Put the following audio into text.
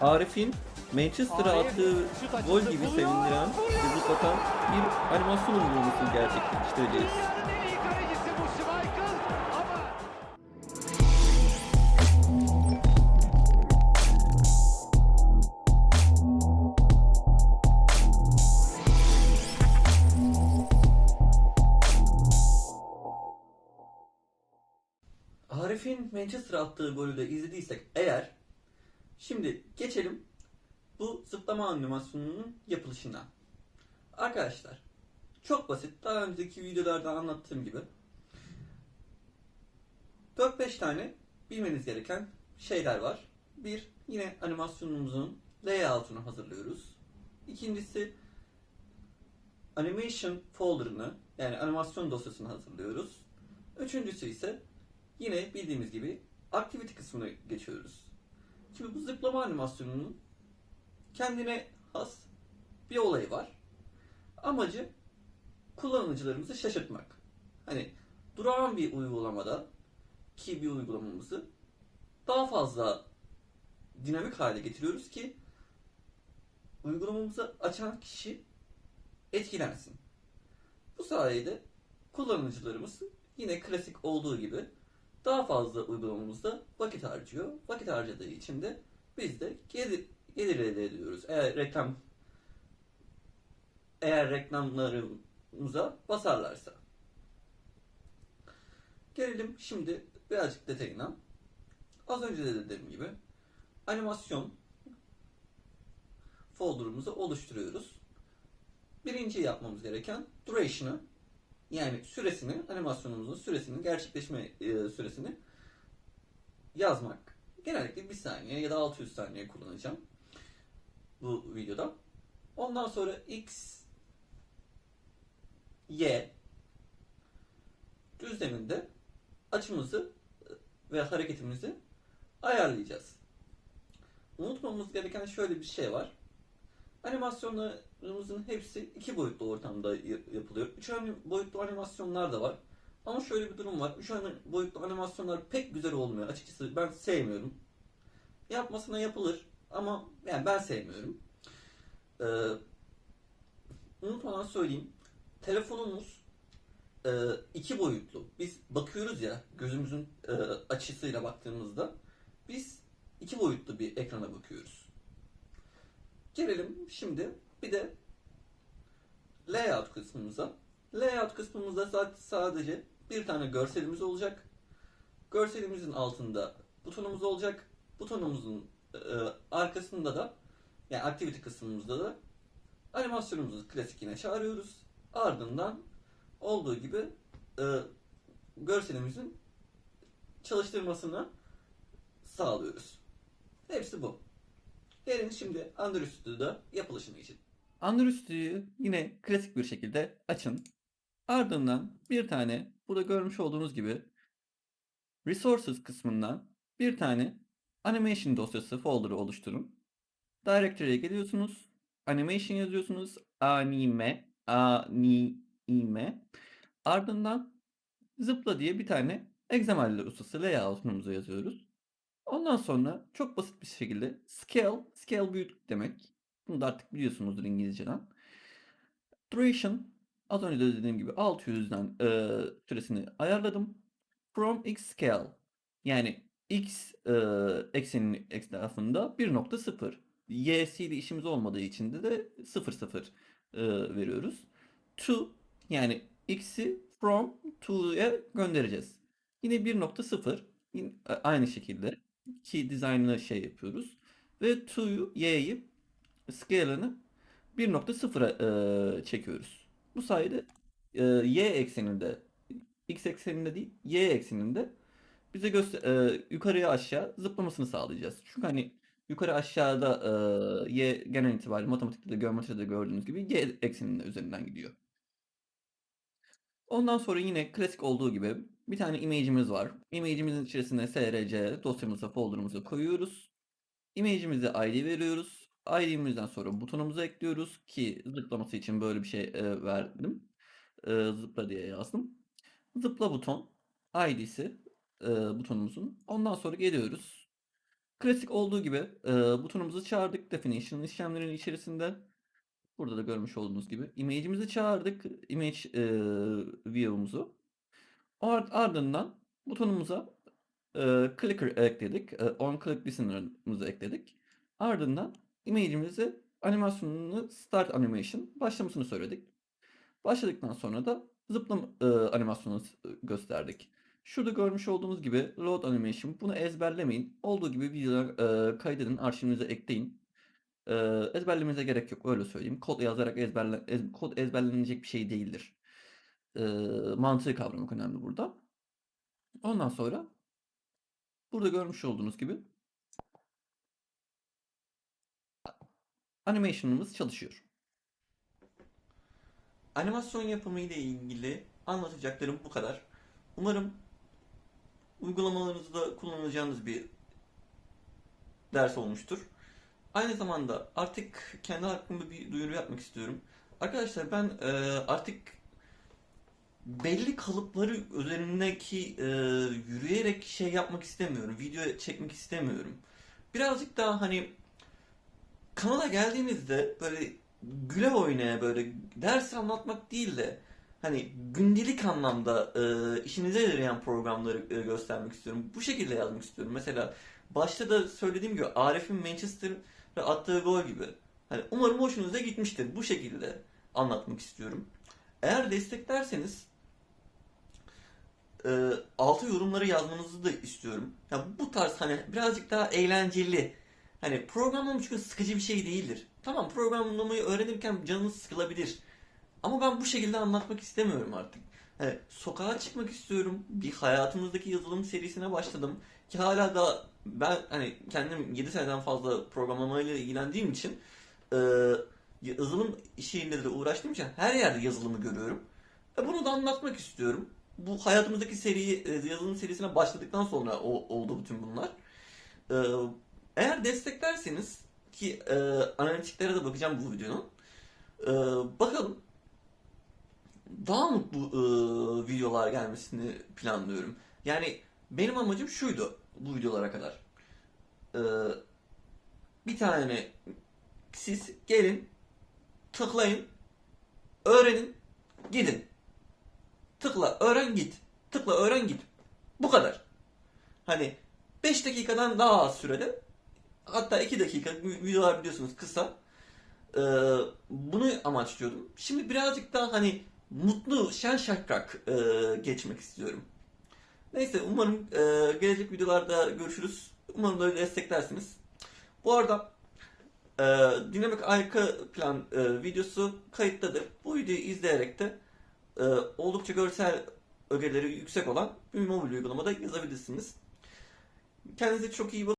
Arif'in Manchester'a attığı gol gibi sevindiren zıplatan bir animasyon uygulamasını gerçekleştireceğiz. Arif'in Manchester'a attığı golü de izlediysek eğer şimdi geçelim bu zıplama animasyonunun yapılışına. Arkadaşlar çok basit. Daha önceki videolarda anlattığım gibi 4-5 tane bilmeniz gereken şeyler var. Bir, yine animasyonumuzun layout'unu hazırlıyoruz. İkincisi animation folder'ını yani animasyon dosyasını hazırlıyoruz. Üçüncüsü ise yine bildiğimiz gibi activity kısmına geçiyoruz. Şimdi bu zıplama animasyonunun kendine has bir olayı var. Amacı kullanıcılarımızı şaşırtmak. Hani durağan bir uygulamada ki bir uygulamamızı daha fazla dinamik hale getiriyoruz ki uygulamamızı açan kişi etkilensin. Bu sayede kullanıcılarımız yine klasik olduğu gibi daha fazla uygulamamızda vakit harcıyor. Vakit harcadığı için de biz de gelir, gelir elde ediyoruz. Eğer reklam eğer reklamlarımıza basarlarsa. Gelelim şimdi birazcık detayına. Az önce de dediğim gibi animasyon folder'ımızı oluşturuyoruz. Birinci yapmamız gereken duration'ı yani süresini, animasyonumuzun süresini, gerçekleşme e, süresini yazmak. Genellikle bir saniye ya da 600 saniye kullanacağım bu videoda. Ondan sonra x, y düzleminde açımızı ve hareketimizi ayarlayacağız. Unutmamamız gereken şöyle bir şey var. Animasyonlarımızın hepsi iki boyutlu ortamda yapılıyor. Üç boyutlu animasyonlar da var. Ama şöyle bir durum var. Üç boyutlu animasyonlar pek güzel olmuyor. Açıkçası ben sevmiyorum. Yapmasına yapılır ama yani ben sevmiyorum. Ee, unutmadan söyleyeyim. Telefonumuz e, iki boyutlu. Biz bakıyoruz ya gözümüzün e, açısıyla baktığımızda biz iki boyutlu bir ekrana bakıyoruz. Gelelim şimdi bir de layout kısmımıza. Layout kısmımızda sadece bir tane görselimiz olacak. Görselimizin altında butonumuz olacak. Butonumuzun e, arkasında da yani activity kısmımızda da animasyonumuzu klasik yine çağırıyoruz. Ardından olduğu gibi e, görselimizin çalıştırmasını sağlıyoruz. Hepsi bu. Gelin şimdi Android Studio'da yapılışını için. Android Studio'yu yine klasik bir şekilde açın. Ardından bir tane burada görmüş olduğunuz gibi Resources kısmından bir tane Animation dosyası folder'ı oluşturun. Directory'e geliyorsunuz. Animation yazıyorsunuz. Anime, anime. Ardından zıpla diye bir tane XML dosyası layout'umuzu yazıyoruz. Ondan sonra çok basit bir şekilde scale, scale büyüklük demek. Bunu da artık biliyorsunuzdur İngilizceden. Duration, az önce de dediğim gibi 600'den e, süresini ayarladım. From x scale, yani x e, eksenin etrafında 1.0. y'si ile işimiz olmadığı için de de 0.0 e, veriyoruz. To, yani x'i from to'ya göndereceğiz. Yine 1.0, yine aynı şekilde ki dizaynını şey yapıyoruz. Ve to'yu, y'yi, scale'ını 1.0'a e, çekiyoruz. Bu sayede e, y ekseninde, x ekseninde değil, y ekseninde bize göster e, yukarıya aşağı zıplamasını sağlayacağız. Çünkü hani yukarı aşağıda e, y genel itibariyle matematikte de geometride de gördüğünüz gibi y ekseninin üzerinden gidiyor. Ondan sonra yine klasik olduğu gibi bir tane image'imiz var. Image'imizin içerisine src dosyamıza, folder'ımıza koyuyoruz. Image'imize ID veriyoruz. ID'mizden sonra butonumuzu ekliyoruz ki zıplaması için böyle bir şey e, verdim. E, zıpla diye yazdım. Zıpla buton ID'si e, butonumuzun. Ondan sonra geliyoruz. Klasik olduğu gibi e, butonumuzu çağırdık. Definition işlemlerinin içerisinde burada da görmüş olduğunuz gibi image'imizi çağırdık. Image e, view'umuzu. Ard- ardından butonumuza e, clicker ekledik. E, on click listener'ımızı ekledik. Ardından image'imizi animasyonunu start animation başlamasını söyledik. Başladıktan sonra da zıplama e, animasyonunu gösterdik. Şurada görmüş olduğunuz gibi load animation bunu ezberlemeyin. Olduğu gibi videolar e, kaydedin, arşivinize ekleyin. E, ezberlemenize gerek yok öyle söyleyeyim. Kod yazarak ezberle, ez- kod ezberlenecek bir şey değildir. E, mantığı kavramak önemli burada. Ondan sonra burada görmüş olduğunuz gibi animation'ımız çalışıyor. Animasyon yapımı ile ilgili anlatacaklarım bu kadar. Umarım uygulamalarınızda kullanacağınız bir ders olmuştur. Aynı zamanda artık kendi hakkımda bir duyuru yapmak istiyorum. Arkadaşlar ben e, artık belli kalıpları üzerindeki e, yürüyerek şey yapmak istemiyorum. Video çekmek istemiyorum. Birazcık daha hani kanala geldiğinizde böyle güle oynaya böyle ders anlatmak değil de hani gündelik anlamda e, işinize yarayan programları e, göstermek istiyorum. Bu şekilde yazmak istiyorum. Mesela başta da söylediğim gibi Arif'in Manchester'a attığı gol gibi. Hani umarım hoşunuza gitmiştir. Bu şekilde anlatmak istiyorum. Eğer desteklerseniz e, altı yorumları yazmanızı da istiyorum. Ya bu tarz hani birazcık daha eğlenceli. Hani programlama çünkü sıkıcı bir şey değildir. Tamam programlamayı öğrenirken canınız sıkılabilir. Ama ben bu şekilde anlatmak istemiyorum artık. Hani sokağa çıkmak istiyorum. Bir hayatımızdaki yazılım serisine başladım. Ki hala da ben hani kendim 7 seneden fazla programlamayla ilgilendiğim için e, yazılım işiyle de uğraştığım için her yerde yazılımı görüyorum. E, bunu da anlatmak istiyorum. Bu hayatımızdaki seriyi, e, yazılım serisine başladıktan sonra o, oldu bütün bunlar. E, eğer desteklerseniz ki e, analitiklere de bakacağım bu videonun. E, bakalım daha mutlu e, videolar gelmesini planlıyorum. Yani benim amacım şuydu bu videolara kadar. E, bir tane siz gelin, tıklayın, öğrenin, gidin. Tıkla, öğren, git. Tıkla, öğren, git. Bu kadar. Hani 5 dakikadan daha az sürede hatta 2 dakika videolar biliyorsunuz kısa. Ee, bunu amaçlıyordum. Şimdi birazcık daha hani mutlu, şen şakrak e, geçmek istiyorum. Neyse umarım e, gelecek videolarda görüşürüz. Umarım da desteklersiniz. Bu arada e, dinamik arka plan e, videosu kayıttadır. Bu videoyu izleyerek de e, oldukça görsel ögeleri yüksek olan bir mobil uygulamada yazabilirsiniz. Kendinize çok iyi bakın.